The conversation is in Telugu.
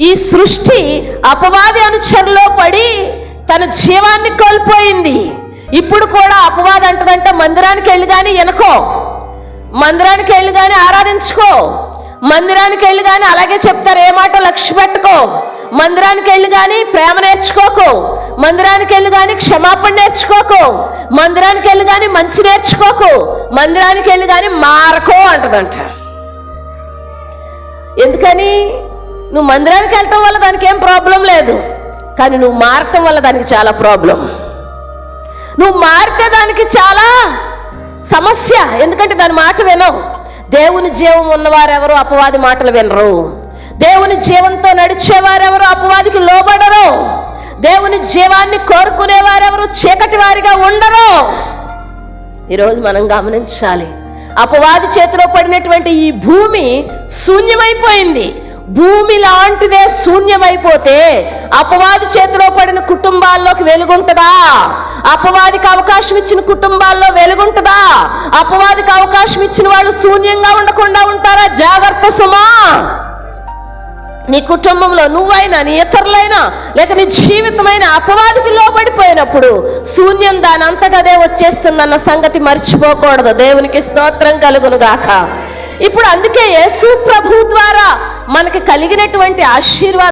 ఈ సృష్టి అపవాది అనుచరులో పడి తన జీవాన్ని కోల్పోయింది. ఇప్పుడు కూడా అపవాది అంటదంటే మందిరానికి వెళ్ళి కానీ ఎనకో. మందిరానికి వెళ్ళి కానీ ఆరాధించుకో. మందిరానికి వెళ్ళి కానీ అలాగే చెప్తారు ఏ మాట లక్ష్య పెట్టుకో. మందిరానికి వెళ్ళి కానీ ప్రేమ నేర్చుకోకు. మందిరానికి వెళ్ళి కానీ క్షమాపణ నేర్చుకోకు. మందిరానికి వెళ్ళి కానీ మంచి నేర్చుకోకు. మందిరానికి వెళ్ళి కానీ మారకో అంటదంట. ఎందుకని? నువ్వు మందిరానికి వెళ్ళటం వల్ల దానికి ఏం ప్రాబ్లం లేదు. కానీ నువ్వు మారటం వల్ల దానికి చాలా ప్రాబ్లం. నువ్వు మారితే దానికి చాలా సమస్య. ఎందుకంటే దాని మాట వినవు. దేవుని జీవం ఉన్నవారెవరు అపవాది మాటలు వినరు. దేవుని జీవంతో నడిచేవారెవరు అపవాదికి లోబడరు. దేవుని జీవాన్ని కోరుకునేవారెవరు చీకటి వారిగా ఉండరు. ఈరోజు మనం గమనించాలి. అపవాది చేతిలో పడినటువంటి ఈ భూమి శూన్యమైపోయింది. భూమి లాంటిదే శూన్యమైపోతే అపవాది చేతిలో పడిన కుటుంబాల్లోకి వెలుగుంటదా? అపవాదికి అవకాశం ఇచ్చిన కుటుంబాల్లో వెలుగుంటదా? అపవాదికి అవకాశం ఇచ్చిన వాళ్ళు శూన్యంగా ఉండకుండా ఉంటారా? జాగ్రత్త సుమా! నీ కుటుంబంలో నువ్వైనా నీ ఇతరులైనా లేక నీ జీవితమైన అపవాదికి లోబడిపోయినప్పుడు శూన్యం దాని అంతటదే వచ్చేస్తుందన్న సంగతి మర్చిపోకూడదు. దేవునికి స్తోత్రం కలుగును గాక ఇప్పుడు అందుకే యేసు ప్రభు ద్వారా మనకి కలిగినటువంటి ఆశీర్వాదం